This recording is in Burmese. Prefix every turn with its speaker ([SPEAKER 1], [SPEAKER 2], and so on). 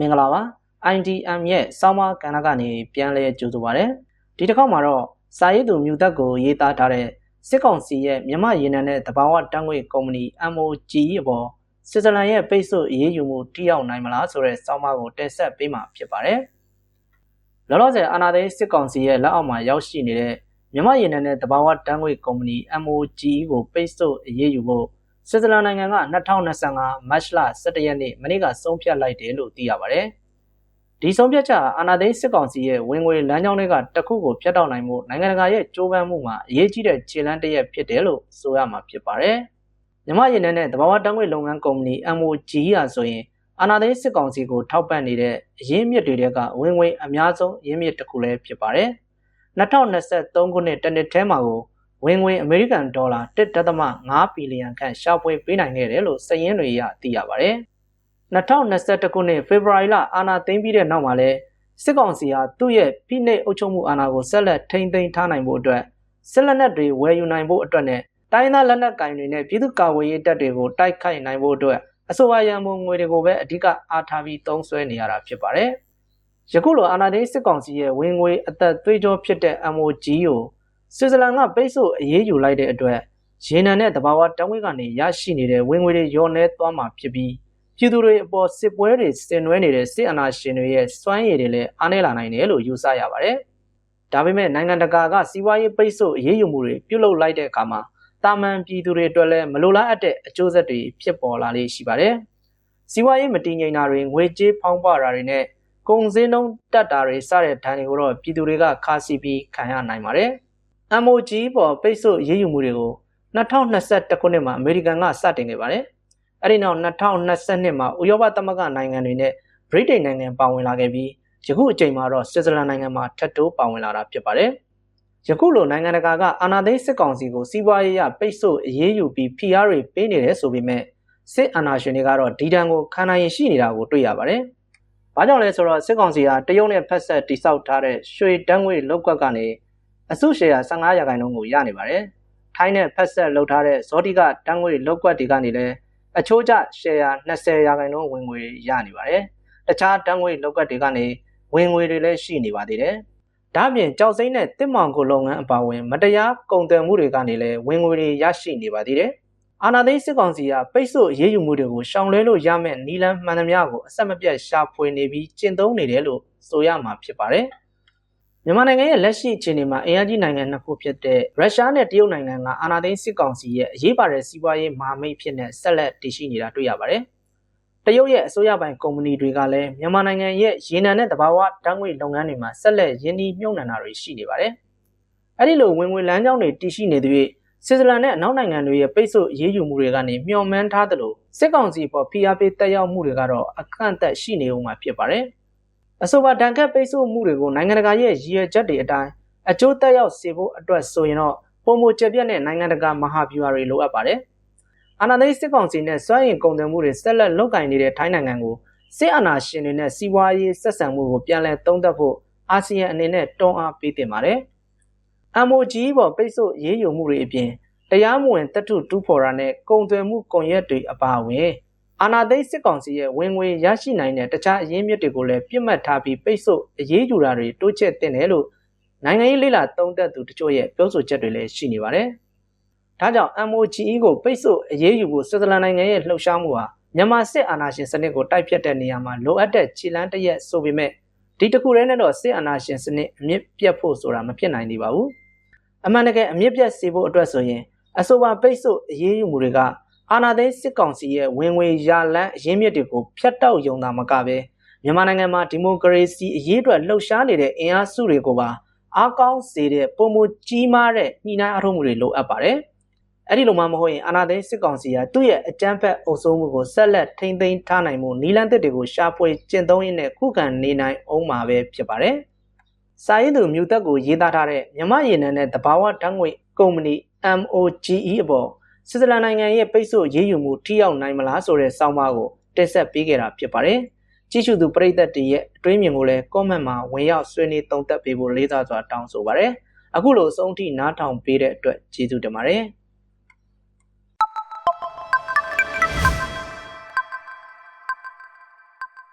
[SPEAKER 1] မင်္ဂလာပါ IDM ရဲ့စောင်းမကဏ္ဍကနေပြန်လဲကြိုဆိုပါရစေဒီတစ်ခေါက်မှာတော့စာရေးသူမြူသက်ကိုရေးသားထားတဲ့စစ်ကောင်စီရဲ့မြမရေနံနဲ့တဘာဝတန်းငွေကုမ္ပဏီ MOG အပေါ်ဆွစ်ဇာလန်ရဲ့ပိတ်ဆို့အရေးယူမှုထိရောက်နိုင်မလားဆိုတဲ့စောင်းမကိုတင်ဆက်ပေးမှာဖြစ်ပါတယ်လောလောဆယ်အာဏာသိမ်းစစ်ကောင်စီရဲ့လက်အောက်မှာရောက်ရှိနေတဲ့မြမရေနံနဲ့တဘာဝတန်းငွေကုမ္ပဏီ MOG ကိုပိတ်ဆို့အရေးယူဖို့ ဆွစ်ဇာလန်နိုင်ငံက2025မတ်လ17ရက်နေ့မနေ့ကဆုံးဖြတ်လိုက်တယ်လို့သိရပါတယ်။ဒီဆုံးဖြတ်ချက်အာဏာသိမ်းစစ်ကောင်စီရဲ့ဝင်ငွေလမ်းကြောင်းတွေကတခုကိုဖျက်တောက်နိုင်မှုနိုင်ငံတကာရဲ့ကြိုးပမ်းမှုမှာအရေးကြီးတဲ့ခြေလှမ်းတစ်ရပ်ဖြစ်တယ်လို့ဆိုရမှာဖြစ်ပါတယ်။မြမရင်းနဲ့တဘာဝတန်းငွေလုပ်ငန်းကုမ္ပဏီ MOG ရာဆိုရင်အာဏာသိမ်းစစ်ကောင်စီကိုထောက်ပံ့နေတဲ့အရင်းမြစ်တွေကဝင်ငွေအများဆုံးရင်းမြစ်တစ်ခုလည်းဖြစ်ပါတယ်။2023ခုနှစ်တနှစ်ထဲမှာကို ဝင်ငွေအမေရိကန်ဒေါ်လာ1.5ဘီလီယံခန့်ရှာဖွေပေးနိုင်ခဲ့တယ်လို့စည်ရင်းတွေရသိရပါတယ်။2021ခုနှစ်ဖေဖော်ဝါရီလအာဏာသိမ်းပြီးတဲ့နောက်မှာလည်းစစ်ကောင်စီဟာသူ့ရဲ့ဖိနှိပ်အုပ်ချုပ်မှုအာဏာကိုဆက်လက်ထိန်းသိမ်းထားနိုင်ဖို့အတွက်စစ်လက်နက်တွေဝယ်ယူနိုင်ဖို့အတွက်နဲ့တိုင်းသားလက်နက်ကင်တွေနဲ့ပြည်သူ့ကာကွယ်ရေးတပ်တွေကိုတိုက်ခိုက်နိုင်ဖို့အတွက်အဆိုပါရန်ပုံငွေတွေကိုပဲအဓိကအားထားပြီးသုံးစွဲနေရတာဖြစ်ပါတယ်။ယခုလိုအာဏာသိမ်းစစ်ကောင်စီရဲ့ဝင်ငွေအသက်သွေးကြောဖြစ်တဲ့ MOG ကို ဆွစ်ဇာလန်ကပိတ်ဆို့အရေးယူလိုက်တဲ့အတွက်ရေနံနဲ့တဘာဝတံငွေကနေရရှိနေတဲ့ဝင်ငွေတွေလျော့နေသွားမှာဖြစ်ပြီးပြည်သူတွေအပေါ်စစ်ပွဲတွေဆင်နွှဲနေတဲ့စစ်အာဏာရှင်တွေရဲ့စွမ်းရည်တွေလည်းအားနည်းလာနိုင်တယ်လို့ယူဆရပါတယ်။ဒါပေမဲ့နိုင်ငံတကာကစီးပွားရေးပိတ်ဆို့အရေးယူမှုတွေပြုလုပ်လိုက်တဲ့အခါမှာတာမန်ပြည်သူတွေအတွက်လည်းမလိုလားအပ်တဲ့အကျိုးဆက်တွေဖြစ်ပေါ်လာလေးရှိပါတယ်။စီးပွားရေးမတည်ငြိမ်တာတွေငွေကြေးဖောင်းပွားတာတွေနဲ့ကုန်စည်နှုန်းတက်တာတွေစတဲ့ဒဏ်တွေကိုတော့ပြည်သူတွေကခါစီပြီးခံရနိုင်ပါတယ်။ MOG ပေါ်ပိတ်ဆို့ရေးယူမှုတွေကို2021ခုနှစ်မှာအမေရိကန်ကစတင်ခဲ့ပါတယ်။အဲဒီနောက်2022မှာဥရောပသမဂ္ဂနိုင်ငံတွေနဲ့ဗြိတိန်နိုင်ငံပါဝင်လာခဲ့ပြီးယခုအချိန်မှာတော့ဆွစ်ဇာလန်နိုင်ငံမှာထပ်တိုးပါဝင်လာတာဖြစ်ပါတယ်။ယခုလိုနိုင်ငံတကာကအာဏာသိမ်းစစ်ကောင်စီကိုစီးပွားရေးရပိတ်ဆို့အရေးယူပြီးဖိအားတွေပေးနေတယ်ဆိုပေမဲ့စစ်အာဏာရှင်တွေကတော့ဒီတန်ကိုခံနိုင်ရရှိနေတာကိုတွေ့ရပါတယ်။ဘာကြောင့်လဲဆိုတော့စစ်ကောင်စီကတရုတ်နဲ့ဖက်ဆက်တိစောက်ထားတဲ့ရွှေတန်းငွေလောက်ကွက်ကနေ အစုရှယ်ယာ15ရာခိုင်နှုန်းကိုရနေပါတယ်။ထိုင်းနဲ့ဖက်ဆက်လုပ်ထားတဲ့ဇောတိကတန်းငွေလောက်ကွက်တွေကနေလည်းအချိုးကျရှယ်ယာ20ရာခိုင်နှုန်းဝင်ငွေရနေပါတယ်။တခြားတန်းငွေလောက်ကွက်တွေကနေဝင်ငွေတွေလည်းရှိနေပါသေးတယ်။ဒါ့အပြင်ကြောက်စိမ့်နဲ့တစ်မောင်ကိုလုပ်ငန်းအပါအဝင်မတရားကုန်သွယ်မှုတွေကနေလည်းဝင်ငွေတွေရရှိနေပါသေးတယ်။အာနာသိစစ်ကောင်စီကပိတ်ဆို့ရေးယူမှုတွေကိုရှောင်လွှဲလို့ရမယ့်နီလန်းမှန်သမျှကိုအဆက်မပြတ်ရှာဖွေနေပြီးကျင့်သုံးနေတယ်လို့ဆိုရမှာဖြစ်ပါတယ်။ မြန်မာနိုင်ငံရဲ့လက်ရှိအခြေအနေမှာအင်အားကြီးနိုင်ငံနှစ်ခုဖြစ်တဲ့ရုရှားနဲ့တရုတ်နိုင်ငံကအာဏာသိမ်းစစ်ကောင်စီရဲ့အရေးပါတဲ့စီးပွားရေးမဟာမိတ်ဖြစ်တဲ့ဆက်လက်တည်ရှိနေတာတွေ့ရပါတယ်။တရုတ်ရဲ့အစိုးရပိုင်ကုမ္ပဏီတွေကလည်းမြန်မာနိုင်ငံရဲ့ရေနံနဲ့တဘာဝဓာတ်ငွေလုပ်ငန်းတွေမှာဆက်လက်ရင်းနှီးမြှုပ်နှံတာတွေရှိနေပါတယ်။အဲဒီလိုဝင်ငွေလမ်းကြောင်းတွေတည်ရှိနေသည့်ဆွစ်ဇာလန်နဲ့အနောက်နိုင်ငံတွေရဲ့ပိတ်ဆို့အရေးယူမှုတွေကနေမျှော်မှန်းထားသလိုစစ်ကောင်စီပေါ်ဖိအားပေးတက်ရောက်မှုတွေကတော့အခန့်အသတ်ရှိနေဦးမှာဖြစ်ပါတယ်။ အဆိုပါတန်ခတ်ပိတ်ဆို့မှုတွေကိုနိုင်ငံတကာရဲ့ရည်ရွယ်ချက်တွေအတိုင်းအကျိုးသက်ရောက်စေဖို့အတွက်ဆိုရင်တော့ပုံမကျပြက်တဲ့နိုင်ငံတကာမဟာဗျူဟာတွေလိုအပ်ပါတယ်။အာဏာသိမ်းစစ်ကောင်စီနဲ့စွမ်းရင်ကုန်သွယ်မှုတွေဆက်လက်လုပ်ကင်နေတဲ့ထိုင်းနိုင်ငံကိုစစ်အာဏာရှင်တွေနဲ့စီးပွားရေးဆက်ဆံမှုကိုပြန်လည်သုံးသပ်ဖို့အာဆီယံအနေနဲ့တွန်းအားပေးတင်ပါတယ်။ MOG ပေါ်ပိတ်ဆို့ရေးယူမှုတွေအပြင်တရားမဝင်တပ်ထုတူးဖော်တာနဲ့ကုန်သွယ်မှုကွန်ရက်တွေအပါအဝင် အာဏာသိမ်းစစ်ကောင်စီရဲ့ဝင်ငွေရရှိနိုင်တဲ့တခြားအရင်းမြစ်တွေကိုလည်းပြစ်မှတ်ထားပြီးပိတ်ဆို့အရေးယူတာတွေတိုးချဲ့တင်တယ်လို့နိုင်ငံရေးလေးလာသုံးသပ်သူတချို့ရဲ့ပြောဆိုချက်တွေလည်းရှိနေပါတယ်။ဒါကြောင့် MOGE ကိုပိတ်ဆို့အရေးယူဖို့ဆွစ်ဇာလန်နိုင်ငံရဲ့လှုပ်ရှားမှုဟာမြန်မာစစ်အာဏာရှင်စနစ်ကိုတိုက်ဖြတ်တဲ့နေရာမှာလိုအပ်တဲ့ခြေလှမ်းတစ်ရက်ဆိုပေမဲ့ဒီတခုတည်းနဲ့တော့စစ်အာဏာရှင်စနစ်အမြင့်ပြတ်ဖို့ဆိုတာမဖြစ်နိုင်သေးပါဘူး။အမှန်တကယ်အမြင့်ပြတ်စေဖို့အတွက်ဆိုရင်အဆိုပါပိတ်ဆို့အရေးယူမှုတွေက အာဏာသိမ်းစစ်ကောင်စီရဲ့ဝင်ငွေရလန်းအရင်းမြစ်တွေကိုဖျက်တောက်ယုံတာမကပဲမြန်မာနိုင်ငံမှာဒီမိုကရေစီအရေးအတွက်လှုပ်ရှားနေတဲ့အင်အားစုတွေကိုပါအားကောင်းစေတဲ့ပုံမကြီးမားတဲ့ညှိနှိုင်းအားထုတ်မှုတွေလိုအပ်ပါတယ်။အဲ့ဒီလိုမှမဟုတ်ရင်အာဏာသိမ်းစစ်ကောင်စီကသူ့ရဲ့အကြမ်းဖက်အုပ်စိုးမှုကိုဆက်လက်ထိန်းသိမ်းထားနိုင်မှုနီလန်းသစ်တွေကိုရှာဖွေကျင့်သုံးရင်းနဲ့ခုခံနေနိုင်အောင်မှာပဲဖြစ်ပါတယ်။စာရေးသူမြူသက်ကိုရေးသားထားတဲ့မြမရေနံနဲ့တဘာဝဓာတ်ငွေကုမ္ပဏီ MOGE အပေါ် ဆွစ်ဇာလန်နိုင်ငံရဲ့ပိတ်ဆို့ရေးယူမှုထိရောက်နိုင်မလားဆိုတဲ့စောင်းပါးကိုတင်ဆက်ပေးခဲ့တာဖြစ်ပါတယ်။ကြည့်ရှုသူပရိသတ်တွေရဲ့အတွေးမြင်ကိုလည်း comment မှာဝင်ရောက်ဆွေးနွေးသုံးသပ်ပေးဖို့လေးစားစွာတောင်းဆိုပါရစေ။အခုလိုအဆုံးထိနားထောင်ပေးတဲ့အတွက်ကျေးဇူးတင်ပါတယ်။